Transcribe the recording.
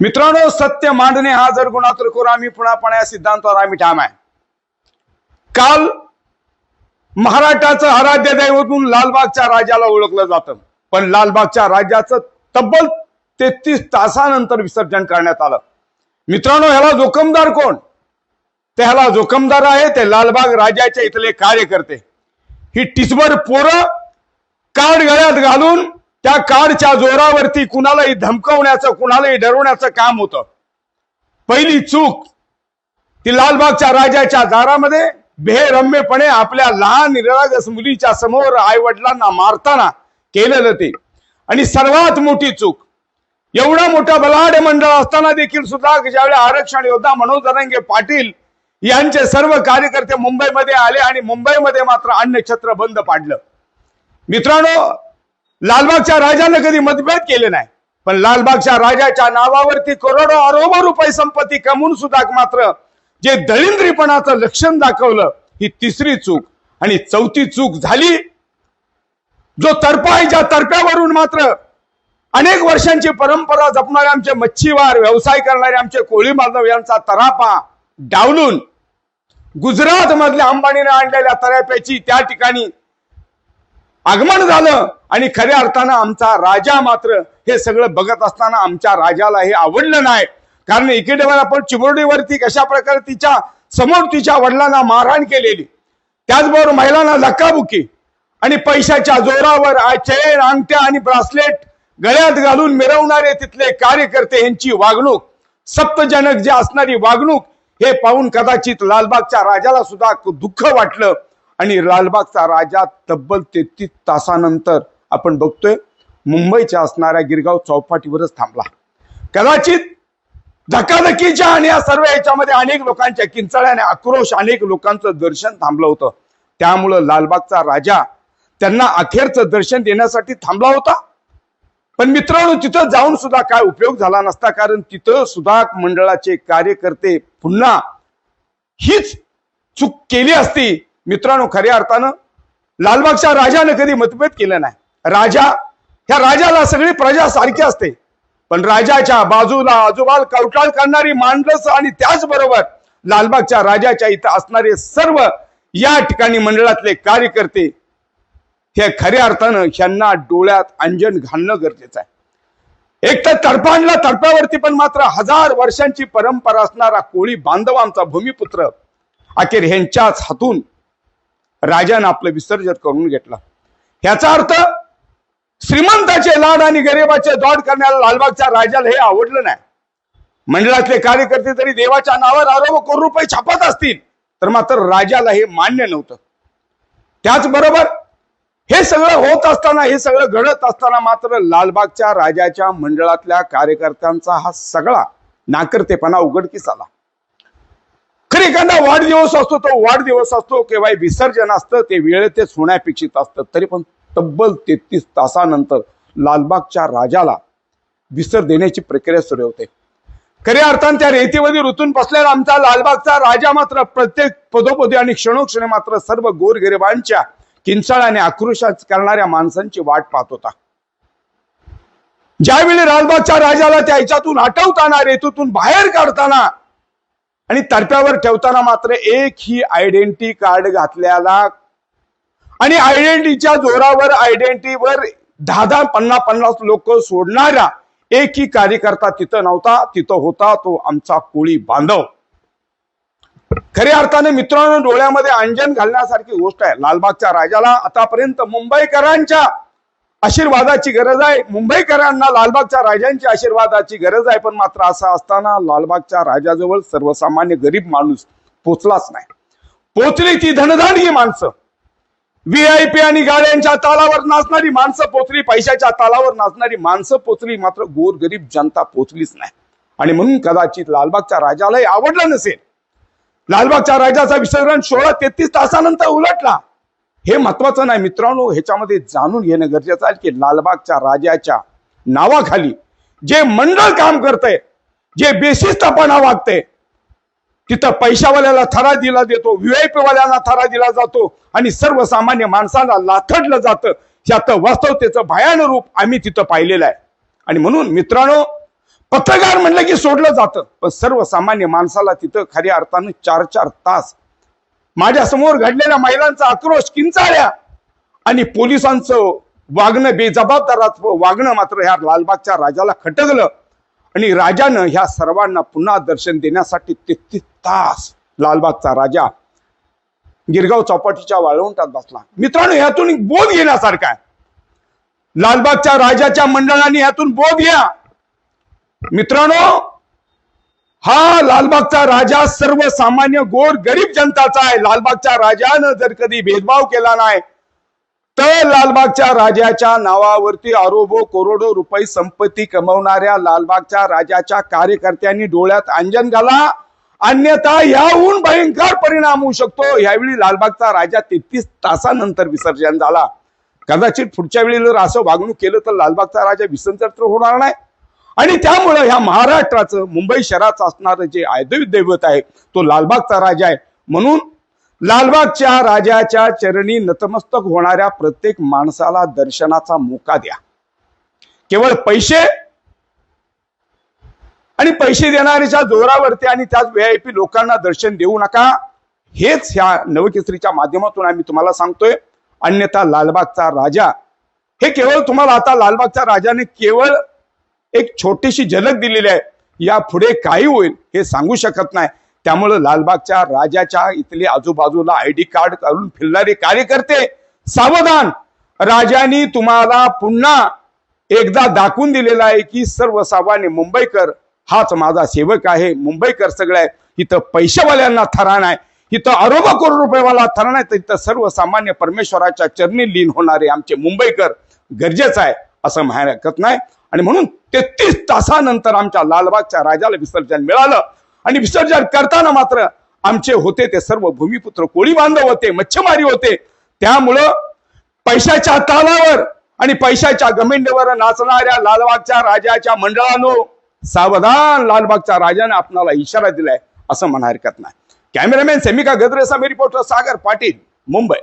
मित्रांनो सत्य मांडणे हा जर गुणात्र करू आम्ही पुन्हा या सिद्धांतावर आम्ही ठाम आहे. काल महाराष्ट्राचं आराध्य दैवतून लालबागच्या राजाला ओळखलं जातं. पण लालबागच्या राजाचं तब्बल तेहतीस तासानंतर विसर्जन करण्यात आलं. मित्रांनो ह्याला जोखमदार कोण? ते ह्याला जोखमदार आहे ते लालबाग राजाच्या इथले कार्यकर्ते. ही टिचभर पोरं कार्ड गळ्यात घालून त्या कार्डच्या जोरावरती कुणालाही धमकवण्याचं कुणालाही डरवण्याचं काम होतं. पहिली चूक ती लालबागच्या राजाच्या दारामध्ये बेरम्यपणे आपल्या लहान निरागस मुलीच्या समोर आई वडिलांना मारताना केलेलं ते. आणि सर्वात मोठी चूक एवढा मोठा बलाढ्य मंडळ असताना देखील सुद्धा ज्यावेळी आरक्षण योद्धा मनोज दरंगे पाटील यांचे सर्व कार्यकर्ते मुंबईमध्ये आले आणि मुंबईमध्ये मात्र अन्नछत्र बंद पाडलं. मित्रांनो लालबागच्या राजाने कधी मतभेद केले नाही. पण लालबागच्या राजाच्या नावावरती करोडो अरोबो रुपये संपत्ती कमवून सुद्धा मात्र जे दळिंद्रीपणाचं लक्षण दाखवलं ही तिसरी चूक. आणि चौथी चूक झाली जो तर्फा आहे ज्या तर्फ्यावरून मात्र अनेक वर्षांची परंपरा जपणारे आमचे मच्छीवार व्यवसाय करणारे आमचे कोळी माधव यांचा तरापा डावलून गुजरात मधल्या अंबानीने आणलेल्या तराप्याची त्या ठिकाणी आगमन झालं आणि खऱ्या अर्थानं आमचा राजा मात्र हे सगळं बघत असताना आमच्या राजाला हे आवडलं नाही. कारण इकडे आपण चिमुरडीवरती कशा प्रकारे तिच्या समोर तिच्या वडिलांना मारहाण केलेली त्याचबरोबर महिलांना धक्काबुकी आणि पैशाच्या जोरावर आ- चेन अंगठ्या आणि ब्रासलेट गळ्यात घालून मिरवणारे तिथले कार्यकर्ते यांची वागणूक सप्तजनक जे असणारी वागणूक हे पाहून कदाचित लालबागच्या राजाला सुद्धा दुःख वाटलं. आणि लालबागचा राजा तब्बल तेहतीस तासानंतर आपण बघतोय मुंबईच्या असणाऱ्या गिरगाव चौपाटीवरच थांबला. कदाचित धकाधकीच्या आणि या सर्व याच्यामध्ये अनेक लोकांच्या किंचाळ्याने आक्रोश अनेक लोकांचं दर्शन थांबलं होतं. त्यामुळं लालबागचा राजा त्यांना अखेरचं दर्शन देण्यासाठी थांबला होता. पण मित्रांनो तिथं जाऊन सुद्धा काय उपयोग झाला नसता कारण तिथं सुद्धा मंडळाचे कार्यकर्ते पुन्हा हीच चूक केली असती. मित्रांनो खऱ्या अर्थानं लालबागच्या राजानं कधी मतभेद केलं नाही. राजा ह्या राजाला सगळी प्रजा सारखी असते. पण राजाच्या बाजूला आजूबाल कवटाळ करणारी मांडस आणि त्याचबरोबर लालबागच्या राजाच्या इथं असणारे सर्व या ठिकाणी मंडळातले कार्यकर्ते हे खऱ्या अर्थानं ह्यांना डोळ्यात अंजन घालणं गरजेचं आहे. एक तर तर्फांना तडपावरती पण मात्र हजार वर्षांची परंपरा असणारा कोळी बांधव आमचा भूमिपुत्र अखेर ह्यांच्याच हातून राजानं आपलं विसर्जन करून घेतलं. ह्याचा अर्थ श्रीमंताचे लाड आणि गरिबाचे दौड करण्याला लालबागच्या राजाला हे आवडलं नाही. मंडळातले कार्यकर्ते तरी देवाच्या नावावर आरोप करोड रुपये छापत असतील तर मात्र राजाला हे मान्य नव्हतं. त्याचबरोबर हे सगळं होत असताना हे सगळं घडत असताना मात्र लालबागच्या राजाच्या मंडळातल्या कार्यकर्त्यांचा हा सगळा नाकर्तेपणा उघडकीस आला. तर एखादा वाढदिवस असतो तो वाढदिवस असतो किंवा विसर्जन असतं ते वेळेतच होण्यापेक्षित असतं. तरी पण तब्बल तेहतीस तासानंतर लालबागच्या राजाला विसर देण्याची प्रक्रिया सुरू होते. खऱ्या अर्थानं त्या रेतीमध्ये ऋतून बसलेला आमचा लालबागचा राजा मात्र प्रत्येक पदोपदी आणि क्षणोक्षणी मात्र सर्व गोरगरिबांच्या किंचाळाने आक्रोशात करणाऱ्या माणसांची वाट पाहत होता. ज्यावेळी लालबागच्या राजाला त्या ह्याच्यातून हटवताना रेतूतून बाहेर काढताना आणि तडप्यावर ठेवताना मात्र एक ही आयडेंटिटी कार्ड घातल्याला आणि आयडेंटिटीच्या जोरावर आयडेंटिटीवर दहा दहा पन्नास पन्नास लोक सोडणारा एकही कार्यकर्ता तिथं नव्हता. तिथं होता तो आमचा कोळी बांधव. खऱ्या अर्थाने मित्रांनो डोळ्यामध्ये अंजन घालण्यासारखी गोष्ट आहे. लालबागच्या राजाला आतापर्यंत मुंबईकरांच्या आशीर्वादाची गरज आहे. मुंबईकरांना लालबागच्या राजांची आशीर्वादाची गरज आहे. पण मात्र असं असताना लालबागच्या राजाजवळ सर्वसामान्य गरीब माणूस पोचलाच नाही. पोचली ती धनधाडगी माणसं. व्हीआयपी आणि गाड्यांच्या तालावर नाचणारी माणसं पोचली पैशाच्या तालावर नाचणारी माणसं पोचली मात्र गोर गरीब जनता पोचलीच नाही. आणि म्हणून कदाचित लालबागच्या राजालाही आवडला नसेल. लालबागच्या राजाचा विसर्जन सोळा तेहतीस तासानंतर उलटला. हे महत्वाचं नाही. मित्रांनो ह्याच्यामध्ये जाणून घेणं गरजेचं आहे की लालबागच्या राजाच्या नावाखाली जे मंडळ काम करतंय जे बेशिस्तपणा वागतंय तिथं पैशावाल्याला थरा दिला देतो व्हीआयपी वाल्याला थरा दिला जातो आणि सर्वसामान्य माणसाला लाथडलं जातं. ह्यात वास्तवतेचं भयान रूप आम्ही तिथं पाहिलेलं आहे. आणि म्हणून मित्रांनो पत्रकार म्हणलं की सोडलं जातं पण सर्वसामान्य माणसाला तिथं खऱ्या अर्थानं चार चार तास माझ्यासमोर घडलेल्या महिलांचा आक्रोश किंचाळ्या आणि पोलिसांचं वागणं बेजबाबदाराचं वागणं मात्र ह्या लालबागच्या राजाला खटकलं. आणि राजानं ह्या सर्वांना पुन्हा दर्शन देण्यासाठी तेहतीस तास लालबागचा राजा गिरगाव चौपाटीच्या वाळवंटात बसला. मित्रांनो ह्यातून बोध घेण्यासारखा आहे. लालबागच्या राजाच्या मंडळाने ह्यातून बोध घ्या. मित्रांनो हा लालबागचा राजा सर्वसामान्य गोर गरीब जनताचा आहे. लालबागच्या राजानं जर कधी भेदभाव केला नाही तर लालबागच्या राजाच्या नावावरती अरोबो करोडो रुपये संपत्ती कमवणाऱ्या लालबागच्या राजाच्या कार्यकर्त्यांनी डोळ्यात अंजन घाला. अन्यथा याहून भयंकर परिणाम होऊ शकतो. यावेळी लालबागचा राजा तेहतीस तासानंतर विसर्जन झाला. कदाचित पुढच्या वेळी जर असं वागणूक केलं तर लालबागचा राजा विसर्जन तर होणार नाही. आणि त्यामुळं ह्या महाराष्ट्राचं मुंबई शहराचं असणारं जे आयदवी दैवत आहे तो लालबागचा राजा आहे. म्हणून लालबागच्या राजाच्या चरणी नतमस्तक होणाऱ्या प्रत्येक माणसाला दर्शनाचा मोका द्या. केवळ पैसे आणि पैसे देणाऱ्याच्या जोरावरती आणि त्याच व्हीआयपी लोकांना दर्शन देऊ नका. हेच ह्या नवकेसरीच्या माध्यमातून आम्ही तुम्हाला सांगतोय. अन्यथा लालबागचा राजा हे केवळ तुम्हाला आता लालबागच्या राजाने केवळ एक छोटीशी झलक दिलेली आहे. या पुढे काही होईल हे सांगू शकत नाही. त्यामुळं लालबागच्या राजाच्या इथले आजूबाजूला आय डी कार्ड काढून फिरणारे कार्यकर्ते सावधान! राजानी तुम्हाला पुन्हा एकदा दाखवून दिलेला आहे की सर्वसामान्य मुंबईकर हाच माझा सेवक आहे. मुंबईकर सगळं आहे इथं पैशावाल्यांना थरा नाही इथं अरोबा करोड रुपयेवाला थरा नाही तर इथं सर्वसामान्य परमेश्वराच्या चरणी लीन होणारे आमचे मुंबईकर गरजेचं आहे असं म्हणायला हरकत नाही. आणि म्हणून तेहतीस तासानंतर आमच्या लालबागच्या राजाला विसर्जन मिळालं. आणि विसर्जन करताना मात्र आमचे होते ते सर्व भूमिपुत्र कोळी बांधव होते मच्छमारी होते. त्यामुळं पैशाच्या तालावर आणि पैशाच्या गमेंडीवर नाचणाऱ्या लालबागच्या राजाच्या मंडळानो सावधान लालबागच्या राजाने आपणाला इशारा दिलाय असं म्हणा हरकत नाही. कॅमेरामॅन सेमिका गद्रेसा मी रिपोर्टर सागर पाटील मुंबई.